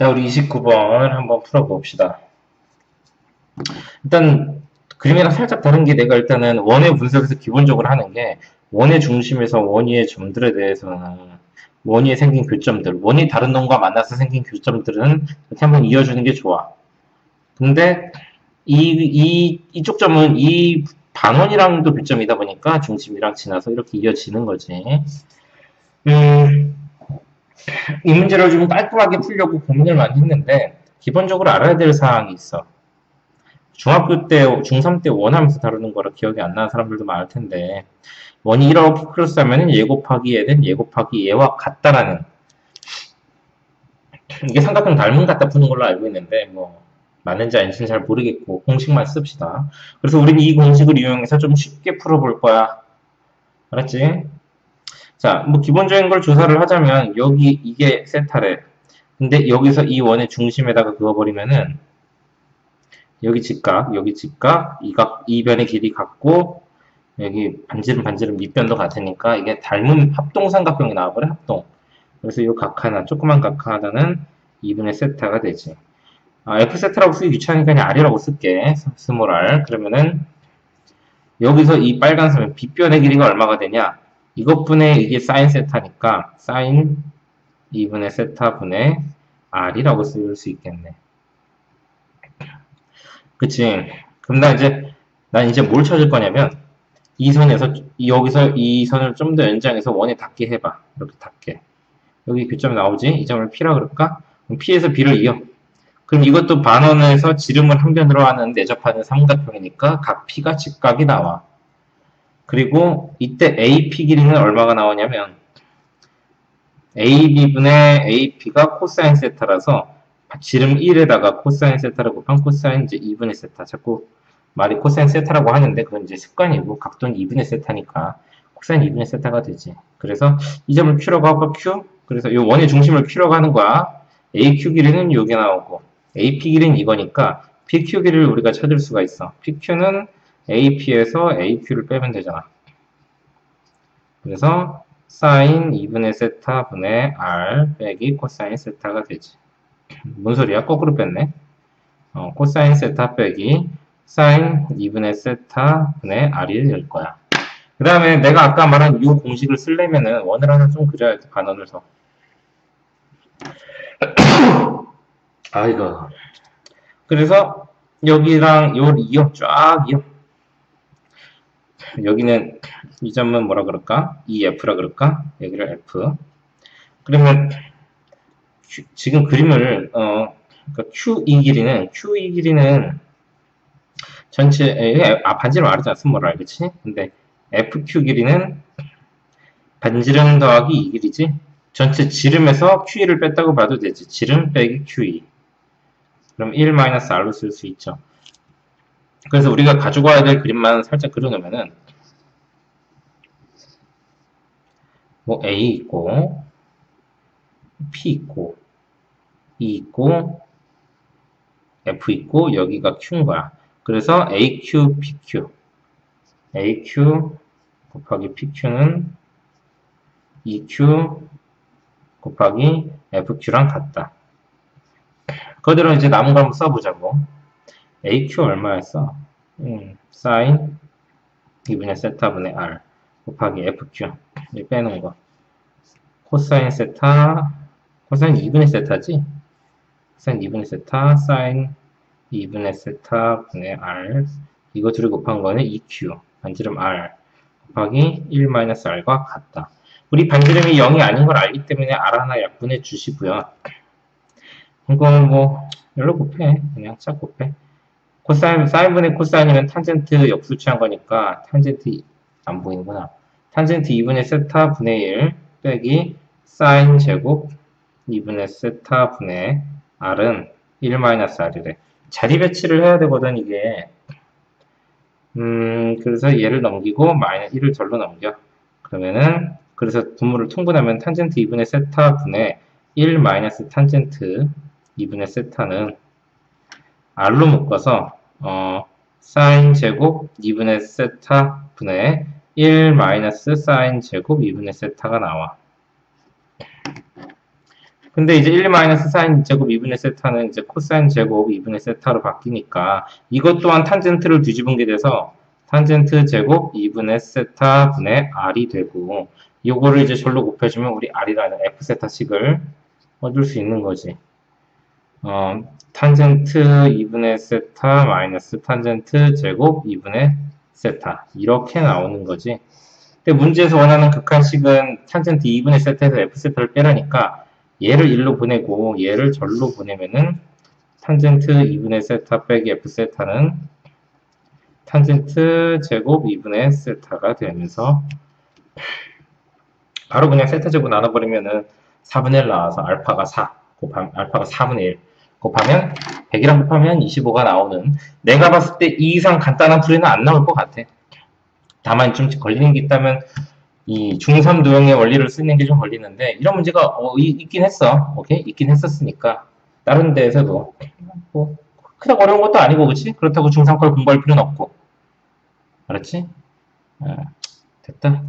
자, 우리 29번을 한번 풀어봅시다. 일단 그림이랑 살짝 다른 게 내가 일단은 원의 분석에서 기본적으로 하는 게 원의 중심에서 원위의 점들에 대해서는 원위에 생긴 교점들, 원이 다른 놈과 만나서 생긴 교점들은 이렇게 한번 이어주는 게 좋아. 근데 이, 이, 이쪽 점은 이 반원이랑도 교점이다 보니까 중심이랑 지나서 이렇게 이어지는 거지. 음, 이 문제를 좀 깔끔하게 풀려고 고민을 많이 했는데 기본적으로 알아야 될 사항이 있어. 중학교 때, 중3 때 원하면서 다루는 거라 기억이 안 나는 사람들도 많을 텐데 원이 이렇게 크로스 하면은 예 곱하기 얘는 예 곱하기 얘와 같다라는 이게 삼각형 닮은 같다 푸는 걸로 알고 있는데 뭐 맞는지 아닌지는 잘 모르겠고 공식만 씁시다. 그래서 우리는 이 공식을 이용해서 좀 쉽게 풀어볼 거야. 알았지? 자, 뭐 기본적인 걸 조사를 하자면 여기 이게 세타래. 근데 여기서 이 원의 중심에다가 그어버리면은 여기 직각, 여기 직각, 이각, 이 변의 길이 같고 여기 반지름 반지름 밑변도 같으니까 이게 닮은 합동삼각형이 나와버려 합동. 그래서 이 각 하나, 조그만 각 하나는 2분의 세타가 되지. 아, f 세타라고 쓰기 귀찮으니까 그냥 r이라고 쓸게. 스몰 r. 그러면은 여기서 이 빨간 선은 빗변의 길이가 얼마가 되냐? 이것분의 이게 사인 세타니까 사인 2분의 세타분의 r이라고 쓸 수 있겠네. 그치? 그럼 나 이제 난 이제 뭘 찾을 거냐면 이 선에서 여기서 이 선을 좀 더 연장해서 원에 닿게 해봐. 이렇게 닿게. 여기 교점이 나오지? 이 점을 P라 그럴까? 그럼 P에서 B를 이어. 그럼 이것도 반원에서 지름을 한 변으로 하는 내접하는 삼각형이니까 각 P가 직각이 나와. 그리고 이때 AP 길이는 얼마가 나오냐면 AB분의 AP가 코사인 세타라서 지름 1에다가 코사인 세타를 곱한 코사인 이제 2분의 세타. 자꾸 말이 코사인 세타라고 하는데 그건 이제 습관이고 각도는 2분의 세타니까 코사인 2분의 세타가 되지. 그래서 이 점을 Q라고 하고 Q. 그래서 이 원의 중심을 Q라고 하는 거야. AQ 길이는 여기 나오고 AP 길이는 이거니까 PQ 길이를 우리가 찾을 수가 있어. PQ는 AP에서 AQ를 빼면 되잖아. 그래서 사인 2분의 세타 분의 R 빼기 코사인 세타가 되지. 뭔 소리야? 거꾸로 뺐네. 어, 코사인 세타 빼기 사인 2분의 세타 분의 R이 될 거야. 그 다음에 내가 아까 말한 이 공식을 쓰려면은 원을 하나 좀 그려야 돼. 반원을 더. 아, 이거. 그래서 여기랑 요 이어 쫙 이어. 여기는 이 점은 뭐라 그럴까? EF라 그럴까? 여기를 F. 그러면 Q, 지금 그림을 어 그러니까 QE 길이는 QE 길이는 전체 아 반지름 알았잖아 스몰 알 그치? 근데 FQ 길이는 반지름 더하기 이 길이지? 전체 지름에서 QE를 뺐다고 봐도 되지. 지름 빼기 QE. 그럼 1-R로 쓸 수 있죠. 그래서 우리가 가지고 와야 될 그림만 살짝 그려놓으면은 뭐 A 있고 P 있고 E 있고 F 있고 여기가 Q인 거야. 그래서 AQ, PQ AQ 곱하기 PQ는 EQ 곱하기 FQ랑 같다. 그대로 이제 남은 거 한번 써보자고. AQ 얼마였어? 음, 사인? 2분의 세타분의 R 곱하기 FQ 이 빼는 거. 코사인 세타 코사인 2분의 세타지? 코사인 2분의 세타 사인 2분의 세타분의 R. 이거 둘이 곱한 거는 EQ 반지름 R 곱하기 1-R과 같다. 우리 반지름이 0이 아닌 걸 알기 때문에 R 하나 약분해 주시고요. 이거는 뭐 열로 곱해. 그냥 짝 곱해 코사인, 사인분의 코사인이면 탄젠트 역수 취한 거니까 탄젠트 안 보이는구나. 탄젠트 2분의 세타 분의 1 빼기 사인 제곱 2분의 세타 분의 r은 1-r이래. 자리 배치를 해야 되거든 이게. 음 그래서 얘를 넘기고 마이너스 1을 절로 넘겨. 그러면은 그래서 분모를 통분하면 탄젠트 2분의 세타 분의 1 마이너스 탄젠트 2분의 세타는 r로 묶어서 어, 사인 제곱 2분의 세타 분의 1 마이너스 사인 제곱 2분의 세타가 나와. 근데 이제 1 마이너스 사인 제곱 2분의 세타는 이제 코사인 제곱 2분의 세타로 바뀌니까 이것 또한 탄젠트를 뒤집은 게 돼서 탄젠트 제곱 2분의 세타 분의 r이 되고 요거를 이제 절로 곱해주면 우리 r이라는 f 세타식을 얻을 수 있는 거지. 어, 탄젠트 2분의 세타 마이너스 탄젠트 제곱 2분의 세타 이렇게 나오는 거지. 근데 문제에서 원하는 극한식은 탄젠트 2분의 세타에서 f 세타를 빼라니까 얘를 1로 보내고 얘를 절로 보내면은 탄젠트 2분의 세타 빼기 f 세타는 탄젠트 제곱 2분의 세타가 되면서 바로 그냥 세타 제곱 나눠버리면은 4분의 1 나와서 알파가 4 곱하면 알파가 4분의 1 곱하면 100이랑 곱하면 25가 나오는 내가 봤을 때 이 이상 간단한 풀이는 안 나올 것 같아. 다만 좀 걸리는 게 있다면 이 중3 도형의 원리를 쓰는 게 좀 걸리는데 이런 문제가 어, 있긴 했어. 오케이? 있긴 했었으니까 다른 데에서도 뭐 크게 어려운 것도 아니고 그렇지? 그렇다고 중3 걸 공부할 필요는 없고 그렇지? 아, 됐다.